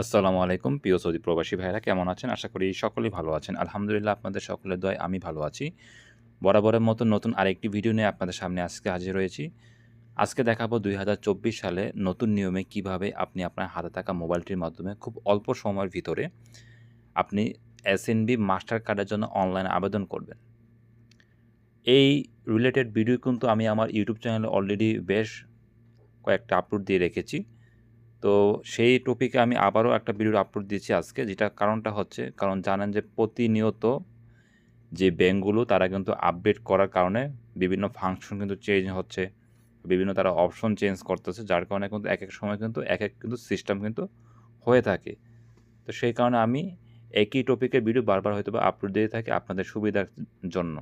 আসসালামু আলাইকুম, প্রিয় সৌদি প্রবাসী ভাইরা কেমন আছেন? আশা করি সকলেই ভালো আছেন। আলহামদুলিল্লাহ, আপনাদের সকলের দয় আমি ভালো আছি। বরাবরের মতো নতুন আরেকটি ভিডিও নিয়ে আপনাদের সামনে আজকে হাজির হয়েছি। আজকে দেখাবো দুই হাজার চব্বিশ সালে নতুন নিয়মে কীভাবে আপনি আপনার হাতে থাকা মোবাইলটির মাধ্যমে খুব অল্প সময়ের ভিতরে আপনি এসএনবি মাস্টার কার্ডের জন্য অনলাইনে আবেদন করবেন। এই রিলেটেড ভিডিও কিন্তু আমি আমার ইউটিউব চ্যানেলে অলরেডি বেশ কয়েকটা আপলোড দিয়ে রেখেছি। তো সেই টপিকে আমি আবারও একটা ভিডিও আপলোড দিয়েছি আজকে, যেটা কারণটা হচ্ছে, কারণ জানেন যে প্রতিনিয়ত যে ব্যাঙ্কগুলো তারা কিন্তু আপডেট করার কারণে বিভিন্ন ফাংশন কিন্তু চেঞ্জ হচ্ছে, বিভিন্ন তারা অপশন চেঞ্জ করতেছে, যার কারণে কিন্তু এক এক সময় কিন্তু এক এক কিন্তু সিস্টেম কিন্তু হয়ে থাকে। তো সেই কারণে আমি একই টপিকের ভিডিও বারবার হয়তো বা আপলোড দিয়ে থাকি আপনাদের সুবিধার জন্য।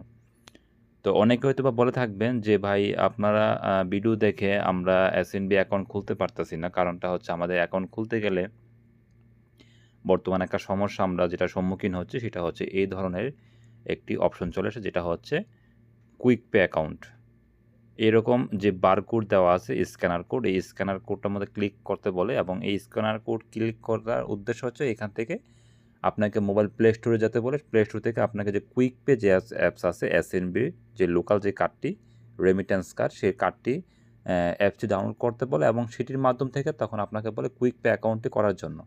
তো অনেকে হয়তো বা বলে থাকবেন যে, ভাই, আপনারা ভিডিও দেখে আমরা এসএনবি অ্যাকাউন্ট খুলতে পারতেছি না। কারণটা হচ্ছে আমাদের অ্যাকাউন্ট খুলতে গেলে বর্তমানে একটা সমস্যা আমরা যেটা সম্মুখীন হচ্ছে সেটা হচ্ছে এই ধরনের একটি অপশন চলে আসে যেটা হচ্ছে কুইক পে অ্যাকাউন্ট এরকম যে বারকোড দেওয়া আছে স্ক্যানার কোড এই স্ক্যানার কোডটার মধ্যে ক্লিক করতে বলে এবং এই স্ক্যানার কোড ক্লিক করার উদ্দেশ্য হচ্ছে এখান থেকে আপনাকে মোবাইল প্লে স্টোরে যেতে বলে প্লে স্টোর থেকে আপনাকে যে কুইক পে যে অ্যাপস আছে এসএনবি যে লোকাল যে কার্ডটি রেমিটেন্স কার্ড সেই কার্ডটি অ্যাপসটি ডাউনলোড করতে বলে এবং সেটির মাধ্যম থেকে তখন আপনাকে বলে কুইক পে অ্যাকাউন্টটি করার জন্য।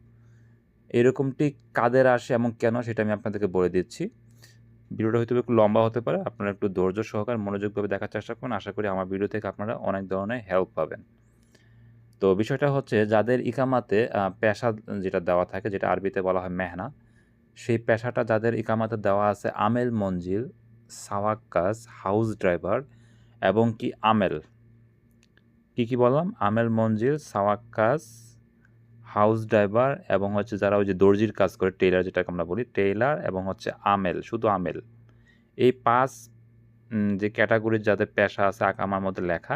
এরকমটি কাদের আসে এবং কেন সেটা আমি আপনাদেরকে বলে দিচ্ছি। ভিডিওটা হয়তো একটু লম্বা হতে পারে, আপনারা একটু ধৈর্য সহকার মনোযোগভাবে দেখার চেষ্টা করুন। আশা করি আমার ভিডিও থেকে আপনারা অনেক ধরনের হেল্প পাবেন। তো বিষয়টা হচ্ছে, যাদের ইকামাতে পেশা যেটা দেওয়া থাকে, যেটা আরবিতে বলা হয় মেহনা সেই পেশাটা যাদের ইকামাতে দেওয়া আছে আমেল মঞ্জিল সাওয়াক্কাস হাউস ড্রাইভার এবং কি আমেল? কি কি বললাম? আমেল মঞ্জিল সাওয়াক্কাস হাউস ড্রাইভার এবং হচ্ছে যারা ওই যে দর্জির কাজ করে, টেইলার যেটাকে আমরা বলি, টেইলার এবং হচ্ছে আমেল, শুধু আমেল। এই পাঁচ যে ক্যাটাগরির যাদের পেশা আছে আকামার মধ্যে লেখা,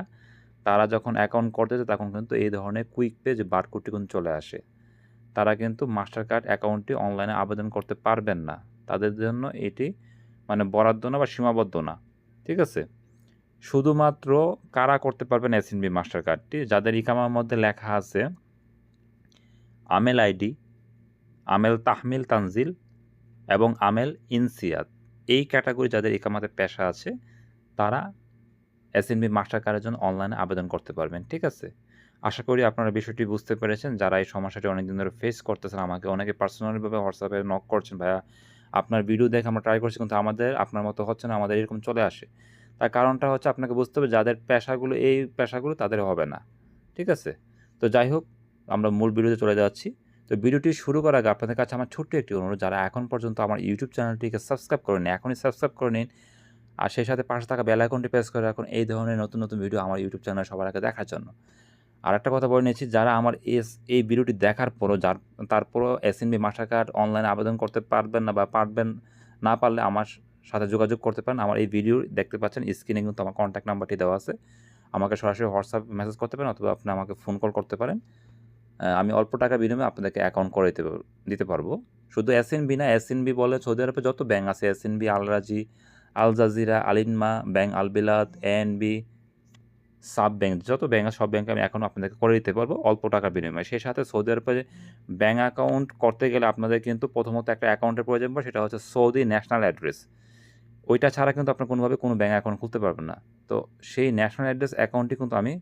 তারা যখন অ্যাকাউন্ট করতেছে তখন কিন্তু এই ধরনের কুইক পেজ বারকোডটি কিন্তু চলে আসে। তারা কিন্তু মাস্টার কার্ড অ্যাকাউন্টটি অনলাইনে আবেদন করতে পারবেন না। তাদের জন্য এটি মানে বরাদ্দ না বা সীমাবদ্ধ না। ঠিক আছে? শুধুমাত্র কারা করতে পারবেন এসএনবি মাস্টার কার্ডটি যাদের ইকামার মধ্যে লেখা আছে, আমেল আইডি, আমেল তাহমিল তানজিল এবং আমেল ইনসিয়াত এই ক্যাটাগরি যাদের ইকামাতে পেশা আছে, তারা এসএনবি মাস্টার কার্ডের জন্য অনলাইনে আবেদন করতে পারবেন। ঠিক আছে? আশা করি আপনারা বিষয়টি বুঝতে পেরেছেন। যারা এই সমস্যাটি অনেকদিন ধরে ফেস করতেছেন, আমাকে অনেকে পার্সোনালিভাবে হোয়াটসঅ্যাপে নক করছেন, ভাইয়া, আপনার ভিডিও দেখে আমরা ট্রাই করছি, কিন্তু আমাদের, আপনার মতো হচ্ছে না, আমাদের এরকম চলে আসে। তার কারণটা হচ্ছে আপনাকে বুঝতে হবে, যাদের পেশাগুলো, এই পেশাগুলো তাদের হবে না। ঠিক আছে? তো যাই হোক, আমরা মূল ভিডিওতে চলে যাচ্ছি। তো ভিডিওটি শুরু করার আগে আপনাদের কাছে আমার ছোট্ট একটি অনুরোধ, যারা এখন পর্যন্ত আমার ইউটিউব চ্যানেলটিকে সাবস্ক্রাইব করে নিন এখনই সাবস্ক্রাইব করে নিন। আর সেই সাথে পাশে থাকা বেল আইকনটি প্রেস করে রাখুন, এই ধরনের নতুন নতুন ভিডিও আমার ইউটিউব চ্যানেলে সবার আগে দেখার জন্য। আর একটা কথা বলে নিয়েছি যারা আমার এস, এই ভিডিওটি দেখার পরও, যার, তারপরও এসএনবি মাস্টার কার্ড অনলাইনে আবেদন করতে পারবেন না বা পারবেন না পারলে আমার সাথে যোগাযোগ করতে পারেন। আমার এই ভিডিও দেখতে পাচ্ছেন, স্ক্রিনে কিন্তু আমার কন্ট্যাক্ট নাম্বারটি দেওয়া আছে। আমাকে সরাসরি হোয়াটসঅ্যাপ মেসেজ করতে পারেন অথবা আপনি আমাকে ফোন কল করতে পারেন। আমি অল্প টাকা বিনিময়ে আপনাদেরকে অ্যাকাউন্ট করে দিতে দিতে পারব। শুধু এসএনবি না এসএনবি বলে সৌদি আরবে যত ব্যাঙ্ক আছে SNB Alrajhi Al Jazira Alinma bank Albilad ANB SAB bank, যত ব্যাংক সব ব্যাংকে আমি এখন আপনাদেরকে করে দিতে পারব অল্প টাকার বিনিময়ে। সেই সাথে সৌদি আরবে ব্যাঙ্ক অ্যাকাউন্ট করতে গেলে আপনাদের কিন্তু প্রথমত একটা অ্যাকাউন্টের প্রয়োজন পড়ে, সেটা হচ্ছে সৌদি ন্যাশনাল অ্যাড্রেস। ওইটা ছাড়া কিন্তু আপনার কোনোভাবে কোনো ব্যাঙ্ক অ্যাকাউন্ট খুলতে পারবেন না। তো সেই ন্যাশনাল অ্যাড্রেস অ্যাকাউন্টটি কিন্তু আমি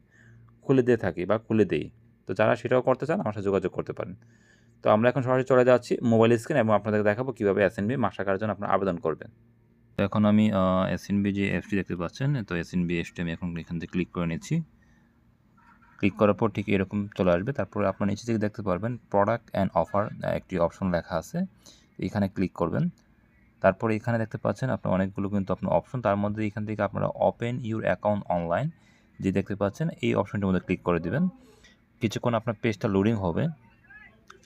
খুলে দিয়ে থাকি বা খুলে দিই। তো যারা সেটাও করতে চান, আমার সাথে যোগাযোগ করতে পারেন। তো আমরা এখন সরাসরি চলে যাচ্ছি মোবাইল স্ক্রিন এবং আপনাদের দেখাবো কীভাবে এসএনবি মাস্টার কার্ডের জন্য আপনারা আবেদন করবেন। এখন আমি এসএনবি যে অ্যাপসটি দেখতে পাচ্ছেন, তো এসএনবি অ্যাপসটি আমি এখন এখান থেকে ক্লিক করে নিচ্ছি। ক্লিক করার পর ঠিক এরকম চলে আসবে। তারপরে আপনার নিচে থেকে দেখতে পারবেন প্রোডাক্ট অ্যান্ড অফার একটি অপশন লেখা আছে। এখানে ক্লিক করবেন। তারপরে এখানে দেখতে পাচ্ছেন আপনার অনেকগুলো কিন্তু আপনার অপশন তার মধ্যে এখান থেকে আপনারা ওপেন ইউর অ্যাকাউন্ট অনলাইন যে দেখতে পাচ্ছেন, এই অপশনটির মধ্যে ক্লিক করে দিবেন। কিছুক্ষণ আপনার পেজটা লোডিং হবে।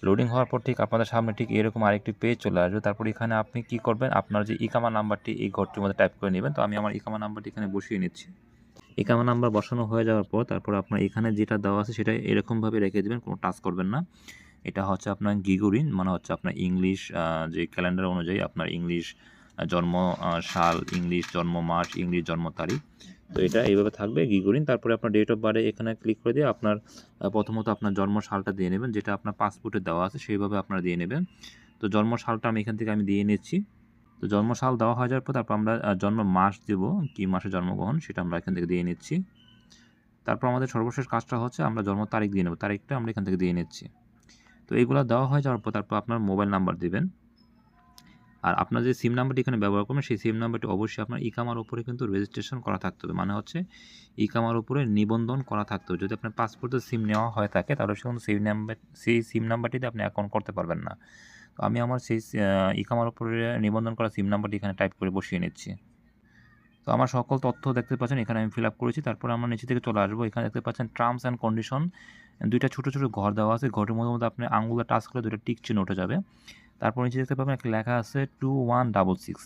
লোডিং হওয়ার পর ঠিক আপনাদের সামনে ঠিক এরকম আরেকটি পেজ চলে আসবে। তারপর এখানে আপনি কি করবেন? আপনার যে ইকামা নাম্বারটি এই ঘরটির মধ্যে টাইপ করে নেবেন। তো আমি আমার ইকামা নাম্বারটি এখানে বসিয়ে নিচ্ছি। ইকামা নাম্বার বসানো হয়ে যাওয়ার পর তারপর আপনার এখানে যেটা দেওয়া আছে সেটা এরকমভাবে রেখে দেবেন, কোনো টাচ করবেন না। এটা হচ্ছে আপনার গিগুরিন মানে হচ্ছে আপনার ইংলিশ যে ক্যালেন্ডার অনুযায়ী আপনার ইংলিশ জন্ম সাল ইংলিশ জন্ম মাস ইংলিশ জন্ম তারিখ। তো এটা এইভাবে থাকবে গিগুরিন তারপরে আপনার ডেট অফ বার্থে এখানে ক্লিক করে দিয়ে আপনার প্রথমত আপনার জন্ম সালটা দিয়ে নেবেন, যেটা আপনার পাসপোর্টে দেওয়া আছে সেইভাবে আপনারা দিয়ে নেবেন। তো জন্ম সালটা আমি এখান থেকে আমি দিয়ে নিচ্ছি। তো জন্ম সাল দেওয়া হয়ে যাওয়ার পর তারপর আমরা জন্ম মাস দেব, কি মাসে জন্মগ্রহণ সেটা আমরা এখান থেকে দিয়ে নিচ্ছি। তারপর আমাদের সর্বশেষ কাজটা হচ্ছে আমরা জন্ম তারিখ দিয়ে নেব, তারিখটা আমরা এখান থেকে দিয়ে নিচ্ছি। তো এইগুলো দেওয়া হয়ে যাওয়ার পর তারপর আপনার মোবাইল নাম্বার দিবেন। আর আপনার যে সিম নাম্বারটি এখানে ব্যবহার করবেন, সেই সিম নাম্বারটি অবশ্যই আপনার ইকামার উপরে কিন্তু রেজিস্ট্রেশন করা থাকতে হবে। মানে হচ্ছে ইকামার উপরে নিবন্ধন করা থাকতে হবে। যদি আপনার পাসপোর্টের সিম নেওয়া হয়ে থাকে, তাহলে সেখানে সেই নাম্বার সেই সিম নাম্বারটিতে আপনি অ্যাকাউন্ট করতে পারবেন না। তো আমি আমার সেই ইকামার উপরে নিবন্ধন করা সিম নাম্বারটি এখানে টাইপ করে বসিয়ে নিচ্ছি। তো আমার সকল তথ্য দেখতে পাচ্ছেন, এখানে আমি ফিল আপ করেছি। তারপর আমরা নিচে থেকে চলে আসব। এখানে দেখতে পাচ্ছেন টার্মস অ্যান্ড কন্ডিশন দুইটা ছোটো ছোটো ঘর দেওয়া আছে। ঘরের মধ্যে মধ্যে আপনি আঙুলে টাচ করলে দুটো টিক চিহ্ন উঠে যাবে। তারপর নিচে দেখতে পাবেন একটা লেখা আছে টু ওয়ান ডাবল সিক্স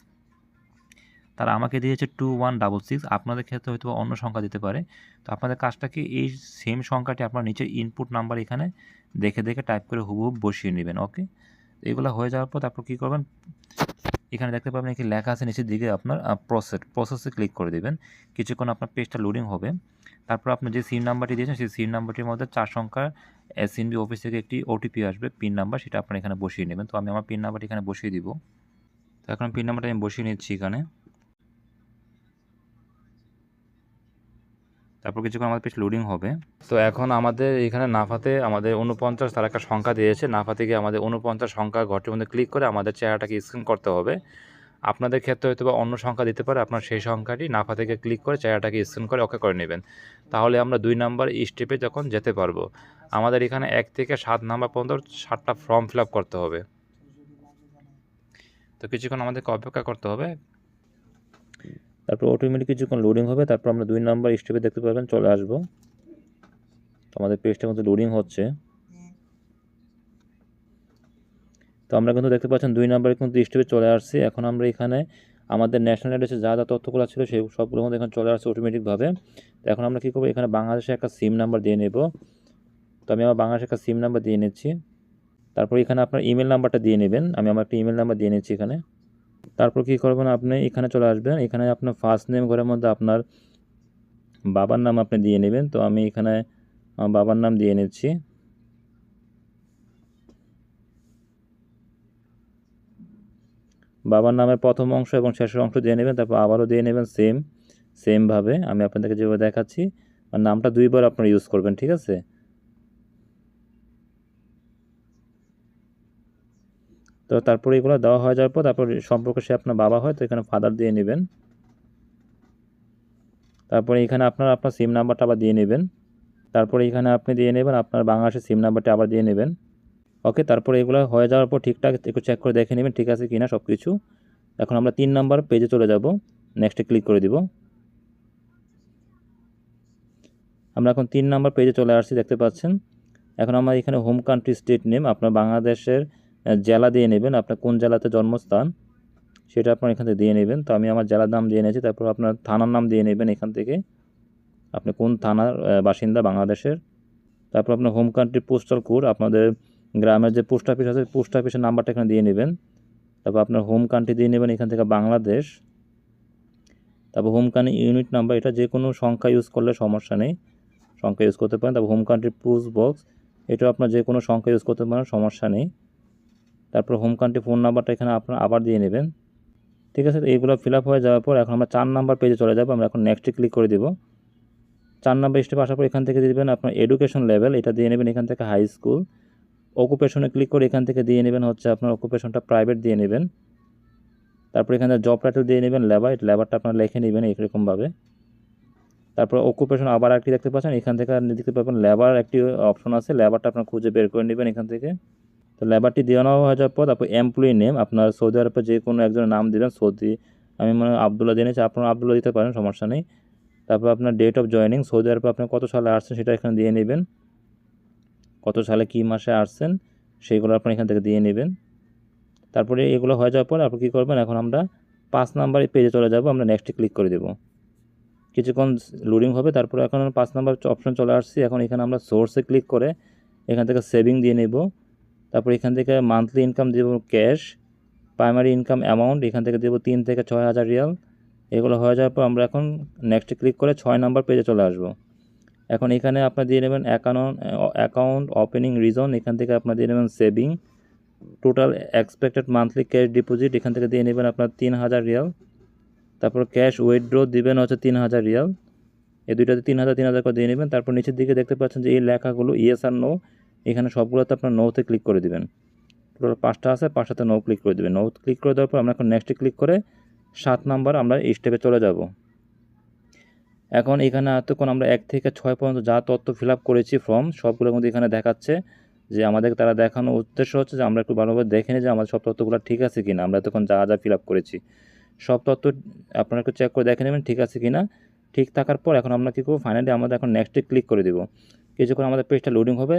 তারা আমাকে দিয়েছে টু ওয়ান ডাবল সিক্স আপনাদের ক্ষেত্রে হয়তো অন্য সংখ্যা দিতে পারে। তো আপনাদের কাজটা কি এই সেম সংখ্যাটি আপনার নিচের ইনপুট নাম্বার এখানে দেখে দেখে টাইপ করে হুবহুব বসিয়ে নেবেন ওকে এগুলো হয়ে যাওয়ার পর তারপর কী করবেন? এখানে দেখতে পাবেন কি লেখা আছে নিচের দিকে আপনার প্রসেস প্রসেসে ক্লিক করে দেবেন। কিছুক্ষণ আপনার পেজটা লোডিং হবে। তারপর আপনি যে সিম নাম্বারটি দিয়েছেন, সেই সিম নাম্বারটির মধ্যে চার সংখ্যার এসএনবি অফিস থেকে একটি ওটিপি আসবে পিন নাম্বার সেটা আপনার এখানে বসিয়ে নেবেন। তো আমি আমার পিন নাম্বারটি এখানে বসিয়ে দিব। তো এখন পিন নাম্বারটা আমি বসিয়ে নিচ্ছি এখানে। তারপর কিছুক্ষণ আমাদের পেজ লোডিং হবে। তো এখন আমাদের এখানে নাফাতে আমাদের উনপঞ্চাশ তার একটা সংখ্যা দিয়েছে। নাফা থেকে আমাদের উনপঞ্চাশ সংখ্যা ঘরটির মধ্যে ক্লিক করে আমাদের চেহারাটাকে স্ক্যান করতে হবে। আপনাদের ক্ষেত্রে হয়তো বা অন্য সংখ্যা দিতে পারে, আপনার সেই সংখ্যাটি নাফা থেকে ক্লিক করে চেহারাটাকে স্ক্যান করে ওকে করে নেবেন। তাহলে আমরা দুই নাম্বার স্টেপে যখন যেতে পারব, আমাদের এখানে এক থেকে সাত নাম্বার পর্যন্ত সাতটা ফর্ম ফিল করতে হবে। তো কিছুক্ষণ আমাদেরকে অপেক্ষা করতে হবে। তারপর অটোমেটিক কিছুক্ষণ লোডিং হবে, তারপর আমরা দুই নাম্বার স্টেপে দেখতে পাবেন, চলে আসব। আমাদের পেজটা কিন্তু লোডিং হচ্ছে। তো আমরা কিন্তু দেখতে পাচ্ছেন দুই নাম্বারে কিন্তু স্টেপে চলে আসছি। এখন আমরা এখানে আমাদের ন্যাশনাল অ্যাড্রেসে যা যা তথ্যগুলো ছিল সেই সবগুলো মধ্যে এখানে চলে আসছে অটোমেটিকভাবে তো এখন আমরা কী করব? এখানে বাংলাদেশে একটা সিম নাম্বার দিয়ে নেব। তো আমি আমার বাংলাদেশে একটা সিম নাম্বার দিয়ে নিচ্ছি। তারপর এখানে আপনার ইমেল নাম্বারটা দিয়ে নেবেন। আমি আমার একটা ইমেল নাম্বার দিয়ে নিচ্ছি এখানে। তারপর কী করবেন আপনি? এখানে চলে আসবেন। এখানে আপনার ফার্স্ট নেম ঘরের মধ্যে আপনার বাবার নাম আপনি দিয়ে নেবেন। তো আমি এখানে বাবার নাম দিয়ে নিচ্ছি। বাবার নামের প্রথম অংশ এবং শেষের অংশ দিয়ে নেবেন, তারপর আবারও দিয়ে নেবেন সেম সেমভাবে আমি আপনাদেরকে যেভাবে দেখাচ্ছি, আর নামটা দুইবার আপনারা ইউজ করবেন, ঠিক আছে? তো তারপরে এগুলো দেওয়া হয়ে যাওয়ার পর তারপর সম্পর্কে সে আপনার বাবা হয়, তো এখানে ফাদার দিয়ে নেবেন। তারপরে এখানে আপনার আপনার সিম নাম্বারটা আবার দিয়ে নেবেন। তারপরে এখানে আপনি দিয়ে নেবেন, আপনার বাংলাদেশের সিম নাম্বারটা আবার দিয়ে নেবেন। ওকে তারপরে এগুলো হয়ে যাওয়ার পর ঠিকঠাক একটু চেক করে দেখে নেবেন ঠিক আছে কি না সব কিছু এখন আমরা তিন নাম্বার পেজে চলে যাব। নেক্সটে ক্লিক করে দিব। আমরা এখন তিন নাম্বার পেজে চলে আসছি, দেখতে পাচ্ছেন? এখন আমার এখানে হোম কান্ট্রি স্টেট নেম আপনার বাংলাদেশের জেলা দিয়ে নেবেন। আপনার কোন জেলাতে জন্মস্থান, সেটা আপনার এখান থেকে দিয়ে নেবেন। তো আমি আমার জেলার নাম দিয়ে নিয়েছি, তারপর আপনার থানার নাম দিয়ে নেবেন এখান থেকে। আপনি কোন থানার বাসিন্দা বাংলাদেশের? তারপর আপনার হোম কান্ট্রি পোস্টাল কোড আপনাদের গ্রামের যে পোস্ট অফিস আছে পোস্ট অফিসের নাম্বারটা এখানে দিয়ে নেবেন। তারপর আপনার হোম কান্ট্রি দিয়ে নেবেন, এখান থেকে বাংলাদেশ। তারপর হোম কান্ট্রি ইউনিট নাম্বার এটা যে কোনো সংখ্যা ইউজ করলে সমস্যা নেই। সংখ্যা ইউজ করতে পারেন। তারপর হোম কান্ট্রি পোস্ট বক্স এটাও আপনার যে কোনো সংখ্যা ইউজ করতে পারেন, সমস্যা নেই। তারপর হোম কান্ট্রি ফোন নাম্বারটা এখানে আপনার আবার দিয়ে নেবেন। ঠিক আছে, এইগুলো ফিল আপ হয়ে যাওয়ার পর এখন আমরা চার নাম্বার পেজে চলে যাব। আমরা এখন নেক্সটে ক্লিক করে দেবো। চার নাম্বার স্টেপ আসার পর এখান থেকে দিয়ে দেবেন আপনার এডুকেশন লেভেল এটা দিয়ে নেবেন এখান থেকে হাই স্কুল অকুপেশনে ক্লিক করে এখান থেকে দিয়ে নেবেন হচ্ছে আপনার অকুপেশনটা প্রাইভেট দিয়ে নেবেন। তারপর এখানে জব টাইটেল দিয়ে নেবেন লেবার লেবারটা আপনার লিখে নেবেন এরকমভাবে তারপর অকুপেশন আবার আর একটি দেখতে পাচ্ছেন, এখান থেকে আপনি দেখতে পাবেন লেবার একটি অপশন আছে লেবারটা আপনার খুঁজে বের করে নেবেন এখান থেকে। তো লেবারটি দেওয়া নেওয়া হয়ে যাওয়ার পর তারপর এমপ্লয়ি নেম আপনার সৌদি আরবে যে কোনো একজনের নাম দেবেন, সৌদি, আমি মনে হয় আবদুল্লাহ জেনেছি আপনার আবদুল্লাহ দিতে পারেন, সমস্যা নেই। তারপর আপনার ডেট অফ জয়েনিং সৌদি আরবে আপনি কত সালে আসছেন সেটা এখানে দিয়ে নেবেন। কত সালে কী মাসে আসছেন, সেইগুলো আপনি এখান থেকে দিয়ে নেবেন। তারপরে এগুলো হয়ে যাওয়ার পর আপনি কী করবেন, এখন আমরা পাঁচ নাম্বার পেজে চলে যাব, আমরা নেক্সটে ক্লিক করে দেব। কিছুক্ষণ লোডিং হবে, তারপরে এখন পাঁচ নাম্বার অপশন চলে আসছি, এখন এখানে আমরা সোর্সে ক্লিক করে এখান থেকে সেভিং দিয়ে নেব। তারপর এখান থেকে মান্থলি ইনকাম দেব ক্যাশ প্রাইমারি ইনকাম অ্যামাউন্ট এখান থেকে দেবো তিন থেকে ছয় হাজার রিয়াল এগুলো হয়ে যাওয়ার পর আমরা এখন নেক্সটে ক্লিক করে ছয় নাম্বার পেজে চলে আসব। এখন এখানে আপনার দিয়ে নেবেন অ্যাকাউন্ট অ্যাকাউন্ট ওপেনিং রিজন এখান থেকে আপনার দিয়ে নেবেন saving total expected monthly cash deposit এখান থেকে দিয়ে নেবেন আপনার তিন হাজার রিয়াল। তারপর ক্যাশ উইথড্র দিবেন হচ্ছে তিন হাজার রিয়াল। এই দুইটাতে তিন হাজার তিন হাজার করে দিয়ে নেবেন। তারপর নিচের দিকে দেখতে পাচ্ছেন যে এই লেখাগুলো ইয়েস আর নো এখানে সবগুলোতে আপনার নোতে ক্লিক করে দেবেন। টোটাল পাঁচটা আছে, পাঁচটাতে নো ক্লিক করে দেবেন। নো ক্লিক করে দেওয়ার পর আমরা এখন নেক্সটে ক্লিক করে সাত নাম্বার আমরা স্টেপে চলে যাব। এখন এখানে এতক্ষণ আমরা এক থেকে ছয় পর্যন্ত যা তথ্য ফিল করেছি ফর্ম সবগুলোর মধ্যে এখানে দেখাচ্ছে যে আমাদের তারা দেখানোর উদ্দেশ্য হচ্ছে যে আমরা একটু ভালোভাবে দেখে নিই যে আমাদের সব তথ্যগুলো ঠিক আছে কিনা। আমরা এতক্ষণ যা যা ফিল করেছি, সব তথ্য আপনারা একটু চেক করে দেখে নেবেন ঠিক আছে কিনা। ঠিক থাকার পর এখন আমরা কী করব? ফাইনালি আমাদের এখন নেক্সটে ক্লিক করে দেবো। কিছুক্ষণ আমাদের পেজটা লোডিং হবে,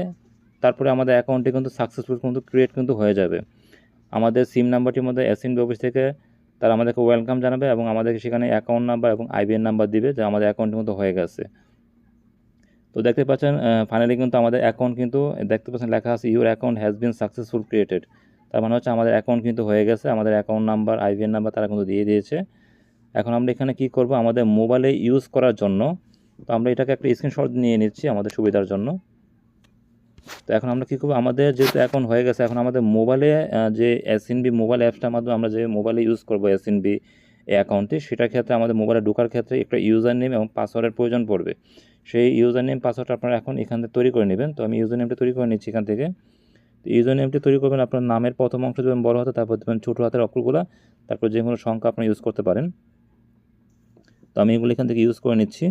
তারপরে আমাদের অ্যাকাউন্টটি কিন্তু সাকসেসফুল কিন্তু ক্রিয়েট কিন্তু হয়ে যাবে। আমাদের সিম নাম্বারটির মধ্যে এসএনবি অফিস থেকে তারা আমাদেরকে ওয়েলকাম জানাবে এবং আমাদেরকে সেখানে অ্যাকাউন্ট নাম্বার এবং আইবিএন নাম্বার দিবে যে আমাদের অ্যাকাউন্ট কিন্তু হয়ে গেছে। তো দেখতে পাচ্ছেন ফাইনালি কিন্তু আমাদের অ্যাকাউন্ট কিন্তু, দেখতে পাচ্ছেন লেখা আছে your account has been successful created তার মানে হচ্ছে আমাদের অ্যাকাউন্ট কিন্তু হয়ে গেছে, আমাদের অ্যাকাউন্ট নাম্বার আইবিএন নাম্বার তারা কিন্তু দিয়ে দিয়েছে। এখন আমরা এখানে কি করব? আমাদের মোবাইলে ইউজ করার জন্য, তো আমরা এটাকে একটা স্ক্রিনশট নিয়ে নিচ্ছি আমাদের সুবিধার জন্য। তো এখন আমরা কী করব? আমাদের যেহেতু এখন হয়ে গেছে, এখন আমাদের মোবাইলে যে এসএনবি মোবাইল অ্যাপসটার মাধ্যমে আমরা যে মোবাইলে ইউজ করব এসএনবি এই অ্যাকাউন্টটি সেটার ক্ষেত্রে আমাদের মোবাইলে ঢোকার ক্ষেত্রে একটা ইউজার নেম এবং পাসওয়ার্ডের প্রয়োজন পড়বে। সেই ইউজার নেম পাসওয়ার্ড আপনারা এখন এখান থেকে তৈরি করে নেবেন। তো আমি ইউজার নেমটা তৈরি করে নিচ্ছি এখান থেকে। তো ইউজার নেমটি তৈরি করবেন আপনার নামের প্রথম অংশ দেবেন বড় হাতে, তারপর দেবেন ছোটো হাতের অক্ষরগুলো, তারপর যে কোনো সংখ্যা আপনি ইউজ করতে পারেন। তো আমি এগুলো এখান থেকে ইউজ করে নিচ্ছি।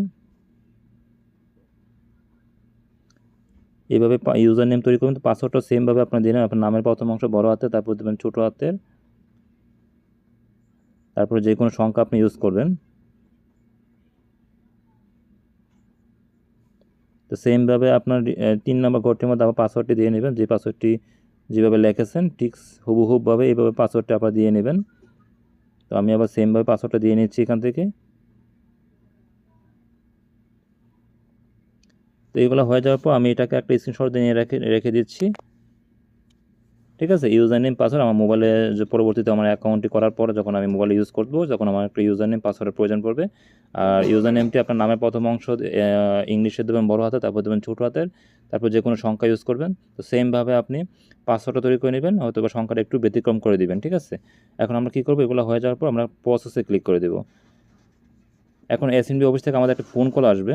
এইভাবে ইউজার নেম তৈরি করবেন তো পাসওয়ার্ডটা সেমভাবে আপনার দিলেন আপনার নামের প্রথম অংশ বড় হাতে তারপর দেবেন ছোটো হাতের। তারপরে যে কোনো সংখ্যা আপনি ইউজ করবেন। তো সেমভাবে আপনার তিন নম্বর ঘরটির মধ্যে আবার পাসওয়ার্ডটি দিয়ে নেবেন। যে পাসওয়ার্ডটি যেভাবে লিখেছেন, ঠিক হুবহুবভাবে এইভাবে পাসওয়ার্ডটা আবার দিয়ে নেবেন। তো আমি আবার সেমভাবে পাসওয়ার্ডটা দিয়ে নিচ্ছি এখান থেকে। তো এগুলো হয়ে যাওয়ার পর আমি এটাকে একটা স্ক্রিনশট দিয়ে রেখে রেখে দিচ্ছি। ঠিক আছে? ইউজার নেম পাসওয়ার্ড আমার মোবাইলে যে পরবর্তীতে আমার অ্যাকাউন্টটি করার পর যখন আমি মোবাইল ইউজ করব, যখন আমার একটা ইউজার নেম পাসওয়ার্ডের প্রয়োজন পড়বে। আর ইউজার নেমটি আপনার নামের প্রথম অংশ ইংলিশে দেবেন বড় হাতে, তারপর দেবেন ছোটো হাতের। তারপর যে কোনো সংখ্যা ইউজ করবেন। তো সেমভাবে আপনি পাসওয়ার্ডটা তৈরি করে নেবেন হয়তো বা সংখ্যাটা একটু ব্যতিক্রম করে দিবেন, ঠিক আছে? এখন আমরা কী করব? এগুলো হয়ে যাওয়ার পর আমরা প্রসেসে ক্লিক করে দেবো। এখন এসএনবি অফিস থেকে আমাদের একটা ফোন কল আসবে।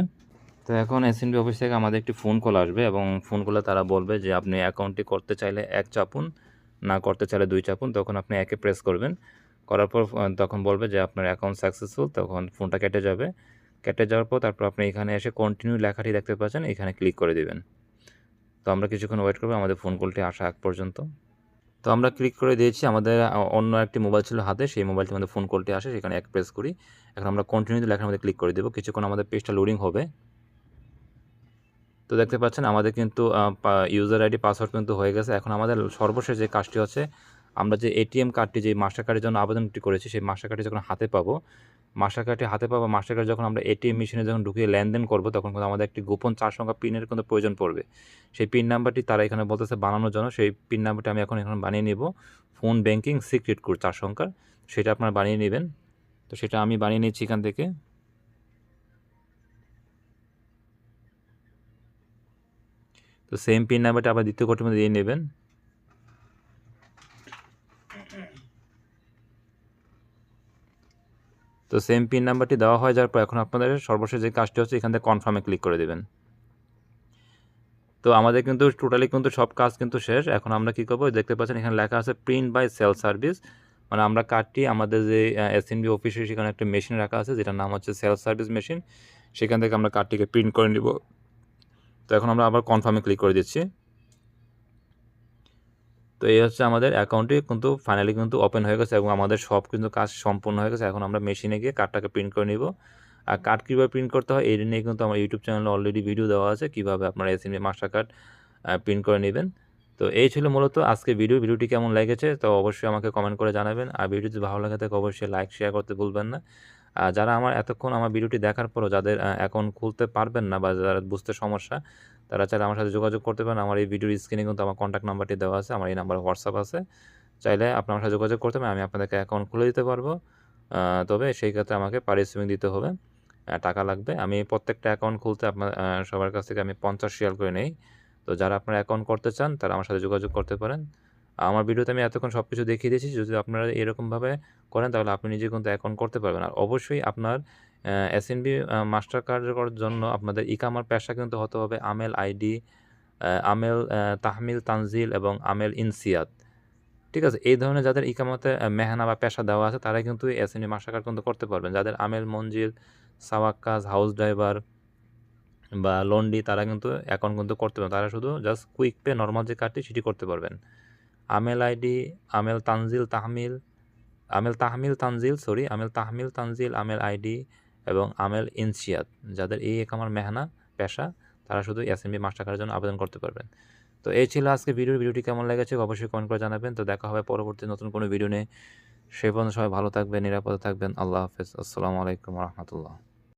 তো এখন এসএনবি অফিস থেকে আমাদের একটি ফোন কল আসবে এবং ফোন কলে তারা বলবে যে, আপনি অ্যাকাউন্টটি করতে চাইলে এক চাপুন, না করতে চাইলে দুই চাপুন। তখন আপনি একে প্রেস করবেন। করার পর তখন বলবে যে, আপনার অ্যাকাউন্ট সাকসেসফুল তখন ফোনটা কেটে যাবে। কেটে যাওয়ার পর তারপর আপনি এখানে এসে কন্টিনিউ লেখাটি দেখতে পাচ্ছেন। এখানে ক্লিক করে দেবেন। তো আমরা কিছুক্ষণ ওয়েট করব, আমাদের ফোন কলটি আসা আগ পর্যন্ত। তো আমরা ক্লিক করে দিয়েছি, আমাদের অন্য একটি মোবাইল ছিল হাতে, সেই মোবাইলটি আমাদের ফোন কলটি আসে, সেখানে এক প্রেস করি। এখন আমরা কন্টিনিউ লেখার মধ্যে ক্লিক করে দেবো। কিছুক্ষণ আমাদের পেজটা লোডিং হবে। তো দেখতে পাচ্ছেন আমাদের কিন্তু ইউজার আইডি পাসওয়ার্ড কিন্তু হয়ে গেছে। এখন আমাদের সর্বশেষ যে কাজটি হচ্ছে, আমরা যে এটিএম কার্ডটি যে মাস্টার কার্ডের জন্য আবেদনটি করেছি, সেই মাস্টার কার্ডটি যখন হাতে পাবো মাস্টার কার্ডটি হাতে পাবো মাস্টার কার্ড যখন আমরা এটিএম মেশিনে যখন ঢুকিয়ে লেনদেন করব, তখন কিন্তু আমাদের একটি গোপন চার সংখ্যা পিনের কিন্তু প্রয়োজন পড়বে। সেই পিন নাম্বারটি তারা এখানে বলতেছে বানানোর জন্য। সেই পিন নাম্বারটি আমি এখন এখন বানিয়ে নিব। ফোন ব্যাঙ্কিং সিক্রেট কোড চার সংখ্যার। সেটা আপনারা বানিয়ে নেবেন। তো সেটা আমি বানিয়ে নিচ্ছি এখান থেকে। তো সেম পিন নাম্বারটা আবার দ্বিতীয় কোটির মধ্যে দিয়ে নেবেন। তো সেম পিন নাম্বারটি দেওয়া হয়ে যাওয়ার পর এখন আপনাদের সর্বশেষ যে কাজটি হচ্ছে, এখান থেকে কনফার্মে ক্লিক করে দেবেন। তো আমাদের কিন্তু টোটালি কিন্তু সব কাজ কিন্তু শেষ। এখন আমরা কী করব? দেখতে পাচ্ছেন এখানে লেখা আছে প্রিন্ট বাই সেল সার্ভিস মানে আমরা কার্ডটি আমাদের যে এসএনবি অফিসে সেখানে একটা মেশিন রাখা আছে, যেটার নাম হচ্ছে সেল সার্ভিস মেশিন সেখান থেকে আমরা কার্ডটিকে প্রিন্ট করে নিব। তো এখন আমরা আবার কনফার্মে ক্লিক করে দিচ্ছি। তো এই হচ্ছে আমাদের অ্যাকাউন্টটি কিন্তু ফাইনালি কিন্তু ওপেন হয়ে গেছে এবং আমাদের সব কিন্তু কাজ সম্পূর্ণ হয়ে গেছে। এখন আমরা মেশিনে গিয়ে কার্ডটাকে প্রিন্ট করে নিব। আর কার্ড কীভাবে প্রিন্ট করতে হয় এই নিয়ে কিন্তু আমার ইউটিউব চ্যানেলে অলরেডি ভিডিও দেওয়া আছে। কীভাবে আপনারা এসএমবি মাস্টার কার্ড প্রিন্ট করে নেবেন। তো এই ছিল মূলত আজকে ভিডিও ভিডিওটি কেমন লেগেছে তো অবশ্যই আমাকে কমেন্ট করে জানাবেন। আর ভিডিও যদি ভালো লাগে থাকে অবশ্যই লাইক শেয়ার করতে ভুলবেন না। যারা আমার এতক্ষণ আমার ভিডিওটি দেখার পরও যাদের অ্যাকাউন্ট খুলতে পারবেন না বা যারা বুঝতে সমস্যা, তারা চাইলে আমার সাথে যোগাযোগ করতে পারেন। আমার এই ভিডিওর স্ক্রিনে কিন্তু আমার কন্ট্যাক্ট নাম্বারটি দেওয়া আছে, আমার এই নাম্বার হোয়াটসঅ্যাপ আছে। চাইলে আপনার সাথে যোগাযোগ করতে পারেন, আমি আপনাদেরকে অ্যাকাউন্ট খুলে দিতে পারব। তবে সেই ক্ষেত্রে আমাকে পারিশ্রমিক দিতে হবে টাকা লাগবে। আমি প্রত্যেকটা অ্যাকাউন্ট খুলতে আপনার সবার কাছ থেকে আমি পঞ্চাশ রিয়াল করে নেই। তো যারা আপনারা অ্যাকাউন্ট করতে চান, তারা আমার সাথে যোগাযোগ করতে পারেন। আমার ভিডিওতে আমি এতক্ষণ সব কিছু দেখিয়ে দিয়েছি, যদি আপনারা এরকমভাবে করেন, তাহলে আপনি নিজে কিন্তু অ্যাকাউন্ট করতে পারবেন। আর অবশ্যই আপনার এস এন বি মাস্টার কার্ডের জন্য আপনাদের ইকামার পেশা কিন্তু হতে হবে আমেল আইডি আমেল তাহমিল তানজিল এবং আমেল ইনসিয়াত ঠিক আছে? এই ধরনের যাদের ইকামতে মেহানা বা পেশা দেওয়া আছে তারা কিন্তু S N B master card কিন্তু করতে পারবেন। যাদের আমেল মঞ্জিল সাওয়াক্কাজ হাউস ড্রাইভার বা লন্ডি তারা কিন্তু অ্যাকাউন্ট কিন্তু করতে পারবেন। তারা শুধু জাস্ট কুইক পে নর্মাল যে কার্ডটি সেটি করতে পারবেন। আমেল আইডি আমেল তানজিল তাহমিল আমেল তাহমিল তানজিল সরি আমেল তাহমিল তানজিল আমেল আইডি এবং আমেল ইনসিয়াত যাদের এই এক আমার মেহনা, পেশা, তারা শুধু এসএমবি মাস্টার কার্ডের জন্য আবেদন করতে পারবেন। তো এই ছিল আজকে ভিডিও ভিডিওটি কেমন লেগেছে অবশ্যই কমেন্ট করে জানাবেন। তো দেখা হবে পরবর্তী নতুন কোনো ভিডিও নিয়ে। সে পর্যন্ত সবাই ভালো থাকবেন, নিরাপদে থাকবেন। আল্লাহ হাফেজ। আসসালামু আলাইকুম রহমতুল্লাহ।